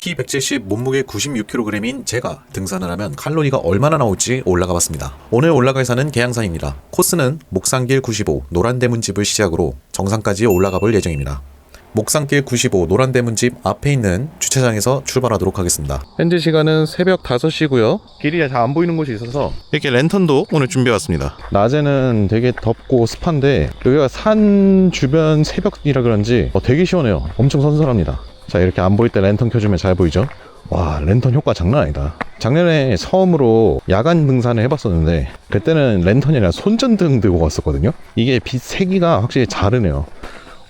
키 170, 몸무게 96kg인 제가 등산을 하면 칼로리가 얼마나 나올지 올라가 봤습니다. 오늘 올라갈 산은 계양산입니다. 코스는 목산길 95 노란대문집을 시작으로 정상까지 올라가 볼 예정입니다. 목산길 95 노란대문집 앞에 있는 주차장에서 출발하도록 하겠습니다. 현재 시간은 새벽 5시고요. 길이 잘 안 보이는 곳이 있어서 이렇게 랜턴도 오늘 준비해 왔습니다. 낮에는 되게 덥고 습한데 여기가 산 주변 새벽이라 그런지 어, 되게 시원해요. 엄청 선선합니다. 자 이렇게 안 보일 때 랜턴 켜주면 잘 보이죠? 와 랜턴 효과 장난 아니다. 작년에 처음으로 야간 등산을 해봤었는데 그때는 랜턴이 아니라 손전등 들고 갔었거든요. 이게 빛 세기가 확실히 다르네요.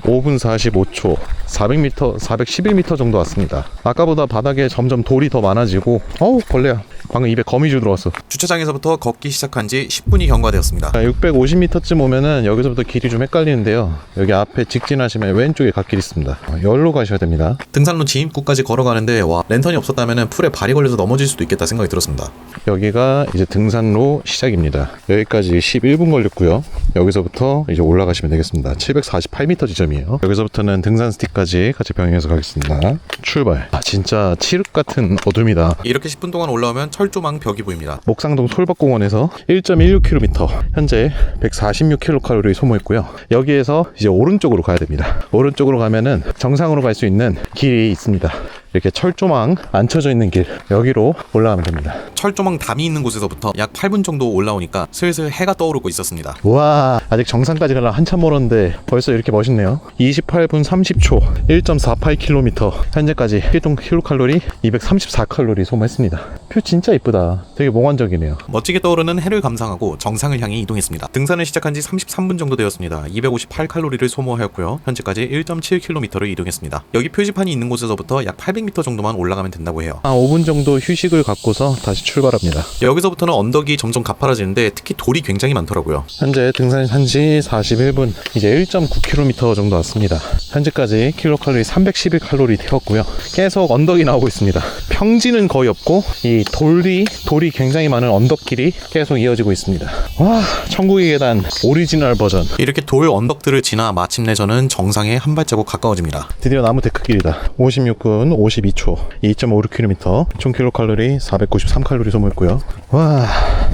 5분 45초 400m 411m 정도 왔습니다 아까보다 바닥에 점점 돌이 더 많아지고 어우 벌레야 방금 입에 거미줄 들어왔어. 주차장에서부터 걷기 시작한 지 10분이 경과되었습니다. 650m쯤 오면은 여기서부터 길이 좀 헷갈리는데요. 여기 앞에 직진하시면 왼쪽에 갓길 있습니다. 어, 여기로 가셔야 됩니다. 등산로 진입구까지 걸어가는데 와 랜턴이 없었다면 풀에 발이 걸려서 넘어질 수도 있겠다 생각이 들었습니다. 여기가 이제 등산로 시작입니다. 여기까지 11분 걸렸고요. 여기서부터 이제 올라가시면 되겠습니다. 748m 지점이에요. 여기서부터는 등산 스틱까지 같이 병행해서 가겠습니다. 출발. 아 진짜 칠흑 같은 어둠이다. 이렇게 10분 동안 올라오면 철조망 벽이 보입니다. 목상동 솔밭공원에서 1.16km 현재 146kcal 소모했고요. 여기에서 이제 오른쪽으로 가야 됩니다. 오른쪽으로 가면은 정상으로 갈 수 있는 길이 있습니다 이렇게 철조망 안 쳐져 있는 길 여기로 올라가면 됩니다 철조망 담이 있는 곳에서부터 약 8분 정도 올라오니까 슬슬 해가 떠오르고 있었습니다. 와 아직 정상까지 가려 한참 멀었는데 벌써 이렇게 멋있네요 28분 30초 1.48km 현재까지 필동 킬로칼로리 234칼로리 소모했습니다 표 진짜 이쁘다 되게 몽환적이네요 멋지게 떠오르는 해를 감상하고 정상을 향해 이동했습니다. 등산을 시작한 지 33분 정도 되었습니다. 258칼로리를 소모하였고요. 현재까지 1.7km를 이동했습니다. 여기 표지판이 있는 곳에서부터 약 800m 정도만 올라가면 된다고 해요. 한 5분 정도 휴식을 갖고서 다시 출발합니다. 여기서부터는 언덕이 점점 가파라지는데 특히 돌이 굉장히 많더라고요. 현재 등산한 지 41분, 이제 1.9km 정도 왔습니다. 현재까지 킬로칼로리 311칼로리 태웠고요. 계속 언덕이 나오고 있습니다. 평지는 거의 없고 이 돌이 돌이 굉장히 많은 언덕길이 계속 이어지고 있습니다. 와, 천국의 계단 오리지널 버전. 이렇게 돌 언덕들을 지나 마침내 저는 정상에 한 발자국 가까워집니다. 드디어 나무 데크길이다. 56분 52초, 2.56km, 총 킬로칼로리 493칼로리 소모했고요. 와,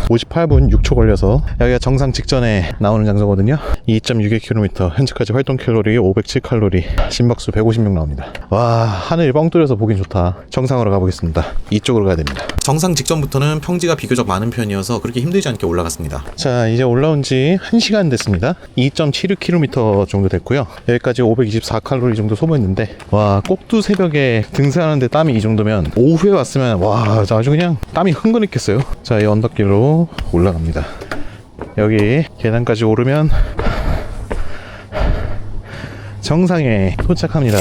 58분 6초 걸려서 여기가 정상 직전에 나오는 장소거든요. 2.62km, 현재까지 활동 칼로리 507칼로리, 심박수 156 나옵니다. 와, 하늘 뻥 뚫려서 보긴 좋다. 정상으로 가보겠습니다. 이쪽으로 가야 됩니다. 정상 직전부터는 평지가 비교적 많은 편이어서 그렇게 힘들지 않게 올라갔습니다. 자, 이제 올라온 지 1시간 됐습니다. 2.76km 정도 됐고요. 여기까지 524칼로리 정도 소모했는데, 와, 꼭두 새벽에 등산하는데 땀이 이 정도면, 오후에 왔으면, 와, 아주 그냥 땀이 흥건했겠어요. 자, 이 언덕길로 올라갑니다. 여기 계단까지 오르면, 정상에 도착합니다.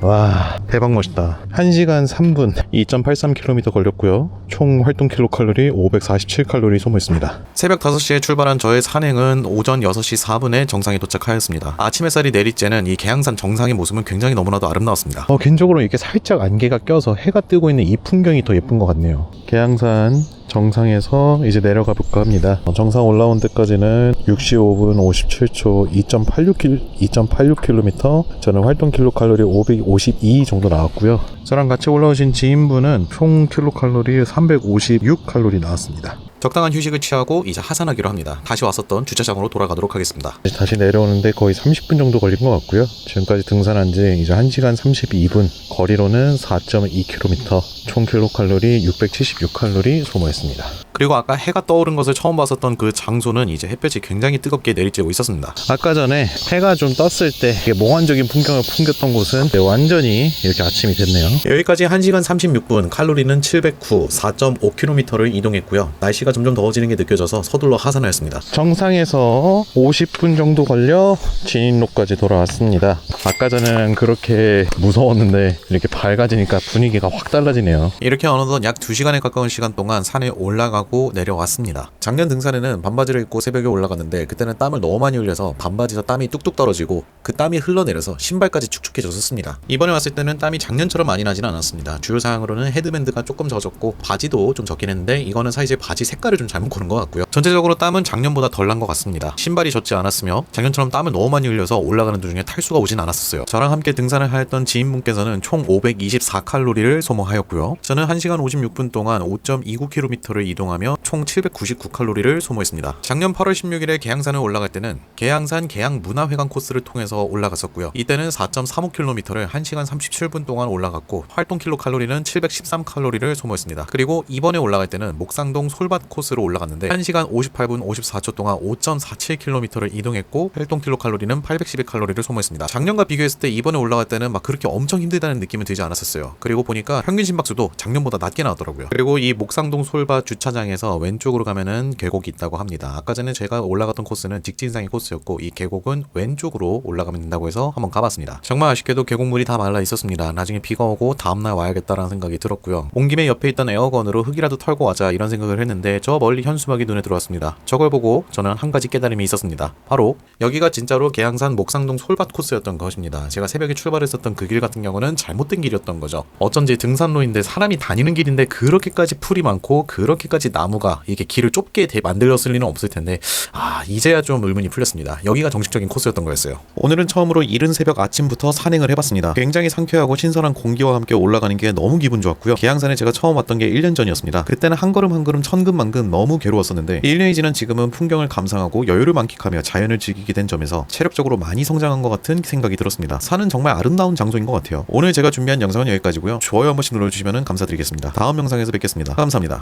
와 대박 멋있다. 1시간 3분 2.83km 걸렸고요. 총 활동 킬로칼로리 547칼로리 소모했습니다. 새벽 5시에 출발한 저의 산행은 오전 6시 4분에 정상에 도착하였습니다. 아침 햇살이 내리쬐는 이 계양산 정상의 모습은 굉장히 너무나도 아름다웠습니다. 어, 개인적으로 이렇게 살짝 안개가 껴서 해가 뜨고 있는 이 풍경이 더 예쁜 것 같네요. 계양산 정상에서 이제 내려가 볼까 합니다. 어, 정상 올라온 데까지는 65분 57초 2.86km 2.86km 저는 활동 킬로칼로리 552 정도 나왔고요. 저랑 같이 올라오신 지인분은 총 킬로칼로리 356칼로리 나왔습니다 적당한 휴식을 취하고 이제 하산하기로 합니다. 다시 왔었던 주차장으로 돌아가도록 하겠습니다. 이제 다시 내려오는데 거의 30분 정도 걸린 것 같고요. 지금까지 등산한 지 이제 1시간 32분, 거리로는 4.2km, 총 킬로칼로리 676칼로리 소모했습니다. 그리고 아까 해가 떠오른 것을 처음 봤었던 그 장소는 이제 햇볕이 굉장히 뜨겁게 내리쬐고 있었습니다. 아까 전에 해가 좀 떴을 때 몽환적인 풍경을 풍겼던 곳은 이제 완전히 이렇게 아침이 됐네요. 여기까지 1시간 36분, 칼로리는 709, 4.5km를 이동했고요. 날씨가 점점 더워지는 게 느껴져서 서둘러 하산하였습니다. 정상에서 50분 정도 걸려 진입로까지 돌아왔습니다. 아까 전에는 그렇게 무서웠는데 이렇게 밝아지니까 분위기가 확 달라지네요. 이렇게 어느덧 약 2시간에 가까운 시간 동안 산에 올라가고 내려왔습니다. 작년 등산에는 반바지를 입고 새벽에 올라갔는데 그때는 땀을 너무 많이 흘려서 반바지에서 땀이 뚝뚝 떨어지고 그 땀이 흘러내려서 신발까지 축축해졌었습니다. 이번에 왔을 때는 땀이 작년처럼 많이 나진 않았습니다. 주요 사항으로는 헤드밴드가 조금 젖었고 바지도 좀 젖긴 했는데 이거는 사이즈 바지 색깔을 좀 잘못 고른 것 같고요. 전체적으로 땀은 작년보다 덜 난 것 같습니다. 신발이 젖지 않았으며 작년처럼 땀을 너무 많이 흘려서 올라가는 도중에 탈수가 오진 않았었어요. 저랑 함께 등산을 하였던 지인분께서는 총 524칼로리를 소모하였고요. 저는 1시간 56분 동안 5.29km를 이동하며 총 799칼로리를 소모했습니다. 작년 8월 16일에 계양산을 올라갈 때는 계양산 계양 문화회관 코스를 통해서 올라갔었고요. 이때는 4.35km를 1시간 37분 동안 올라갔고 활동 킬로칼로리는 713칼로리를 소모했습니다. 그리고 이번에 올라갈 때는 목상동 솔밭 코스로 올라갔는데 1시간 58분 54초 동안 5.47km를 이동했고 활동 킬로 칼로리는 812칼로리를 소모했습니다. 작년과 비교했을 때 이번에 올라갈 때는 막 그렇게 엄청 힘들다는 느낌은 들지 않았었어요. 그리고 보니까 평균 심박수도 작년보다 낮게 나왔더라고요. 그리고 이 목상동 솔밭 주차장에서 왼쪽으로 가면은 계곡이 있다고 합니다. 아까 전에 제가 올라갔던 코스는 직진상의 코스였고 이 계곡은 왼쪽으로 올라가면 된다고 해서 한번 가봤습니다. 정말 아쉽게도 계곡물이 다 말라 있었습니다. 나중에 비가 오고 다음날 와야겠다라는 생각이 들었고요. 온 김에 옆에 있던 에어건으로 흙이라도 털고 와자 이런 생각을 했는데 저 멀리 현수막이 눈에 들어왔습니다. 저걸 보고 저는 한 가지 깨달음이 있었습니다. 바로 여기가 진짜로 계양산 목상동 솔밭 코스였던 것입니다. 제가 새벽에 출발했었던 그 길 같은 경우는 잘못된 길이었던 거죠. 어쩐지 등산로인데 사람이 다니는 길인데 그렇게까지 풀이 많고 그렇게까지 나무가 이게 길을 좁게 대- 만들었을 리는 없을 텐데 아 이제야 좀 의문이 풀렸습니다. 여기가 정식적인 코스였던 거였어요. 오늘은 처음으로 이른 새벽 아침부터 산행을 해봤습니다. 굉장히 상쾌하고 신선한 공기와 함께 올라가는 게 너무 기분 좋았고요. 계양산에 제가 처음 왔던 게 1년 전이었습니다. 그때는 한 걸음 한 걸음 천근만 근 너무 괴로웠었는데 1년이 지난 지금은 풍경을 감상하고 여유를 만끽하며 자연을 즐기게 된 점에서 체력적으로 많이 성장한 것 같은 생각이 들었습니다. 산은 정말 아름다운 장소인 것 같아요. 오늘 제가 준비한 영상은 여기까지고요. 좋아요 한 번씩 눌러주시면 감사드리겠습니다. 다음 영상에서 뵙겠습니다. 감사합니다.